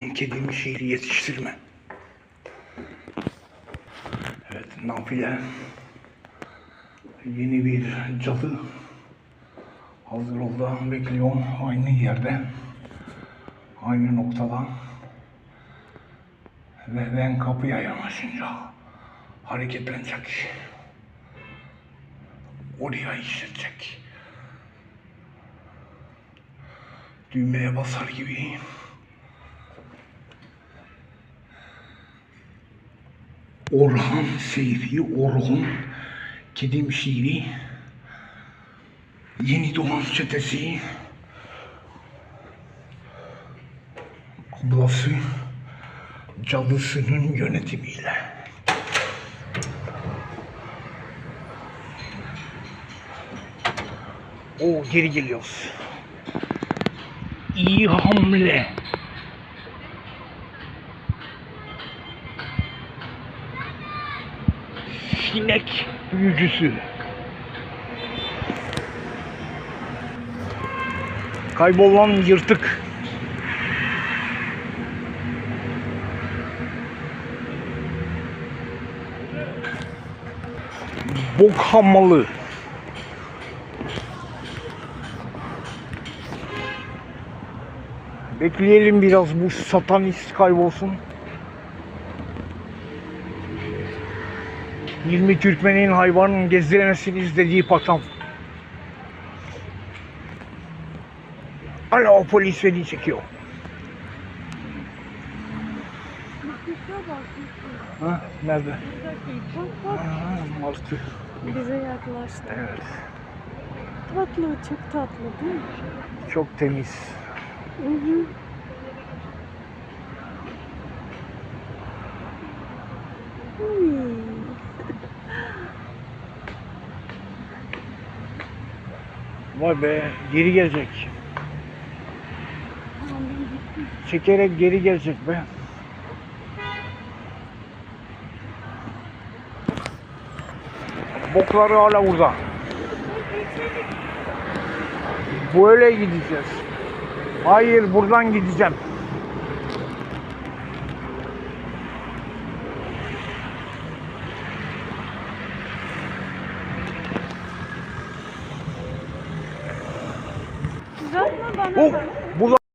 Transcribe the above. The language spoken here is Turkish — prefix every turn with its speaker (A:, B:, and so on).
A: Kedimi şiiri yetiştirme. Evet, nafile. Yeni bir cadı. Hazır oldu, bekliyorum. Aynı yerde. Aynı noktada. Ve ben kapıya yanaşınca hareketlenecek. Oraya işletecek. Düğmeye basar gibi. Orhan Seyfi Orhun Kedim şiiri Yeni Doğan çetesi Ablası Cadısının yönetimiyle O geri geliyoruz. İyi hamle. Sinek büyücüsü. Kaybolan yırtık. Bok hammalı. Bekleyelim biraz bu satanist kaybolsun. 20 Türkmenin hayvanın gezdiremezsin izlediği patam. Alo polis beni çekiyor. Ha, nerede? Ha, martı.
B: bize yaklaştı.
A: Evet.
B: Tatlı, çok tatlı değil mi?
A: Çok temiz.
B: Hı hı. Uy.
A: Vay be geri gelecek. Çekerek geri gelecek be. Bokları hala burada. Böyle gideceğiz. Hayır buradan gideceğim.
B: Burada.
A: Oh,
B: burada.